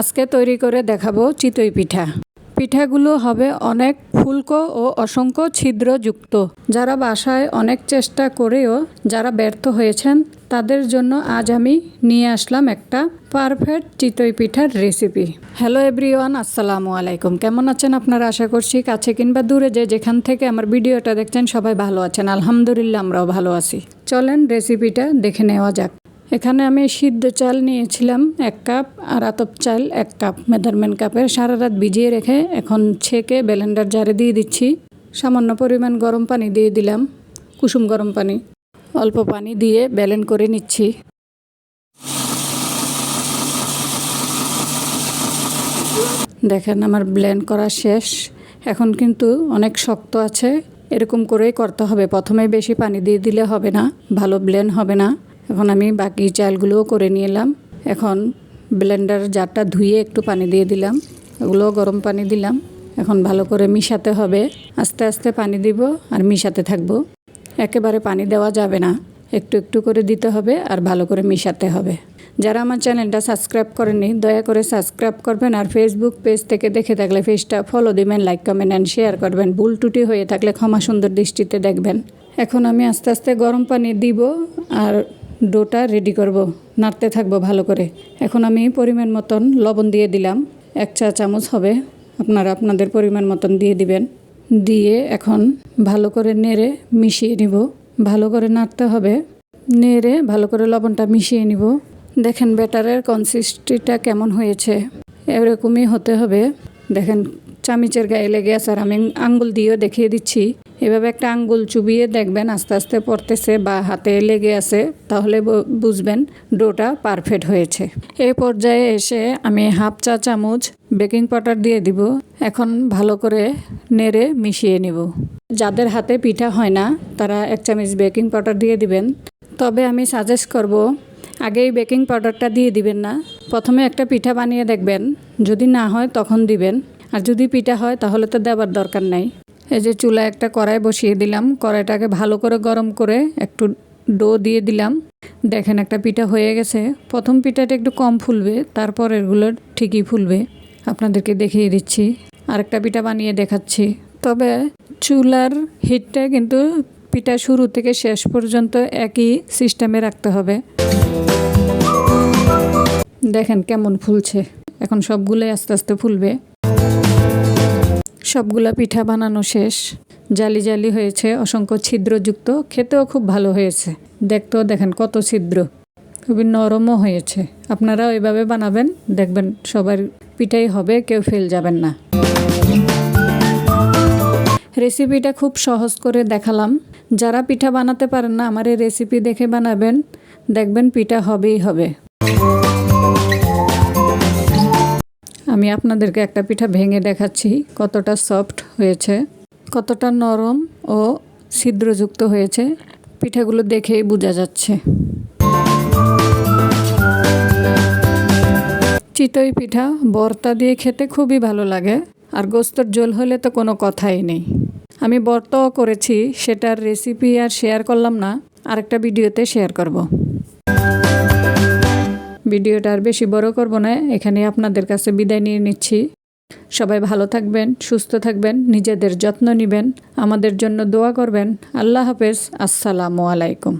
আজকে তৈরি করে দেখাবো চিতই পিঠা। পিঠাগুলো হবে অনেক ফুলকো ও অসংখ্য ছিদ্রযুক্ত। যারা বাসায় অনেক চেষ্টা করেও যারা ব্যর্থ হয়েছেন, তাদের জন্য আজ আমি নিয়ে আসলাম একটা পারফেক্ট চিতই পিঠার রেসিপি। হ্যালো এভরিওয়ান, আসসালামু আলাইকুম। কেমন আছেন আপনারা? আশা করছি কাছে কিংবা দূরে যে যেখান থেকে আমার ভিডিওটা দেখছেন সবাই ভালো আছেন। আলহামদুলিল্লাহ, আমরাও ভালো আছি। চলেন রেসিপিটা দেখে নেওয়া যাক। এখানে আমি সিদ্ধ চাল নিয়েছিলাম, এক কাপ, আর আতপ চাল এক কাপ। মেজারমেন্ট কাপের সারা রাত ভিজিয়ে রেখে এখন ছেঁকে ব্লেন্ডার জারে দিয়ে দিচ্ছি। সামান্য পরিমাণ গরম পানি দিয়ে দিলাম, কুসুম গরম পানি। অল্প পানি দিয়ে ব্যালেন্ড করে নিচ্ছি। দেখেন আমার ব্লেন্ড করা শেষ। এখন কিন্তু অনেক শক্ত আছে, এরকম করেই করতে হবে। প্রথমে বেশি পানি দিয়ে দিলে হবে না, ভালো ব্লেন্ড হবে না। এখন আমি বাকি চালগুলোও করে নিয়ে এলাম। এখন ব্লেন্ডার জারটা ধুয়ে একটু পানি দিয়ে দিলাম। ওগুলো গরম পানি দিলাম। এখন ভালো করে মিশাতে হবে। আস্তে আস্তে পানি দিব আর মিশাতে থাকব। একেবারে পানি দেওয়া যাবে না। একটু একটু করে দিতে হবে আর ভালো করে মিশাতে হবে। যারা আমার চ্যানেলটা সাবস্ক্রাইব করেনি দয়া করে সাবস্ক্রাইব করবেন আর ফেসবুক পেজ থেকে দেখে থাকলে পেজটা ফলো দিবেন লাইক কমেন্ট অ্যান্ড শেয়ার করবেন। ভুল টুটি হয়ে থাকলে ক্ষমা সুন্দর দৃষ্টিতে দেখবেন। এখন আমি আস্তে আস্তে গরম পানি দিব আর ডোটা রেডি করব, নাড়তে থাকব ভালো করে। এখন আমি পরিমাণ মতন লবণ দিয়ে দিলাম। এক চা চামচ হবে। আপনারা আপনাদের পরিমাণ মতন দিয়ে দিবেন। দিয়ে এখন ভালো করে নেড়ে মিশিয়ে নিব। ভালো করে নাড়তে হবে। নেড়ে ভালো করে লবণটা মিশিয়ে নিব। দেখেন ব্যাটারের কনসিস্টিটা কেমন হয়েছে। এরকমই হতে হবে। দেখেন চামিচের গায়ে লেগে আছে আর আমি আঙ্গুল দিয়েও দেখিয়ে দিচ্ছি। এভাবে একটা আঙ্গুল চুবিয়ে দেখবেন, আস্তে আস্তে পড়তেছে বা হাতে লেগে আছে, তাহলে বুঝবেন ডোটা পারফেক্ট হয়েছে। এই পর্যায়ে এসে আমি হাফ চা চামচ বেকিং পাউডার দিয়ে দিব। এখন ভালো করে নেড়ে মিশিয়ে নিব। যাদের হাতে পিঠা হয় না, তারা এক চামচ বেকিং পাউডার দিয়ে দিবেন। তবে আমি সাজেস্ট করব, আগেই বেকিং পাউডারটা দিয়ে দিবেন না। প্রথমে একটা পিঠা বানিয়ে দেখবেন। যদি না হয় তখন দিবেন। আর যদি পিঠা হয়, তাহলে তো দেওয়ার দরকার নাই। এই যে চুলা একটা কড়াই বসিয়ে দিলাম। কড়াইটাকে ভালো করে গরম করে একটু ডো দিয়ে দিলাম। দেখেন একটা পিঠা হয়ে গেছে। প্রথম পিঠাটা একটু কম ফুলবে, তারপর এগুলো ঠিকই ফুলবে। আপনাদেরকে দেখিয়ে দিচ্ছি। আরেকটা পিঠা বানিয়ে দেখাচ্ছি। তবে চুলার হিটটা কিন্তু পিঠা শুরু থেকে শেষ পর্যন্ত একই সিস্টেমে রাখতে হবে। দেখেন কেমন ফুলছে। এখন সবগুলোই আস্তে আস্তে ফুলবে। সবগুলা পিঠা বানানো শেষ। জালি জালি হয়েছে, অসংখ্য ছিদ্রযুক্ত, খেতেও খুব ভালো হয়েছে। দেখতেও দেখেন কত ছিদ্র। খুবই নরমও হয়েছে। আপনারাও এভাবে বানাবেন, দেখবেন সবার পিঠাই হবে, কেউ ফেল যাবেন না। রেসিপিটা খুব সহজ করে দেখালাম। যারা পিঠা বানাতে পারেন না, আমার এই রেসিপি দেখে বানাবেন, দেখবেন পিঠা হবেই হবে। আমি আপনাদেরকে একটা পিঠা ভেঙে দেখাচ্ছি, কতটা সফট হয়েছে, কতটা নরম ও ছিদ্রযুক্ত হয়েছে, পিঠাগুলো দেখেই বোঝা যাচ্ছে। চিতই পিঠা বর্তা দিয়ে খেতে খুবই ভালো লাগে, আর গোস্তর জল হলে তো কোনো কথাই নেই। আমি বর্তাও করেছি, সেটার রেসিপি আর শেয়ার করলাম না, আরেকটা ভিডিওতে শেয়ার করব। ভিডিওটা আর বেশি বড় করব না, এখানে আপনাদের কাছে বিদায় নিয়ে নিচ্ছি। সবাই ভালো থাকবেন, সুস্থ থাকবেন, নিজেদের যত্ন নেবেন, আমাদের জন্য দোয়া করবেন। আল্লাহ হাফেজ, আসসালামু আলাইকুম।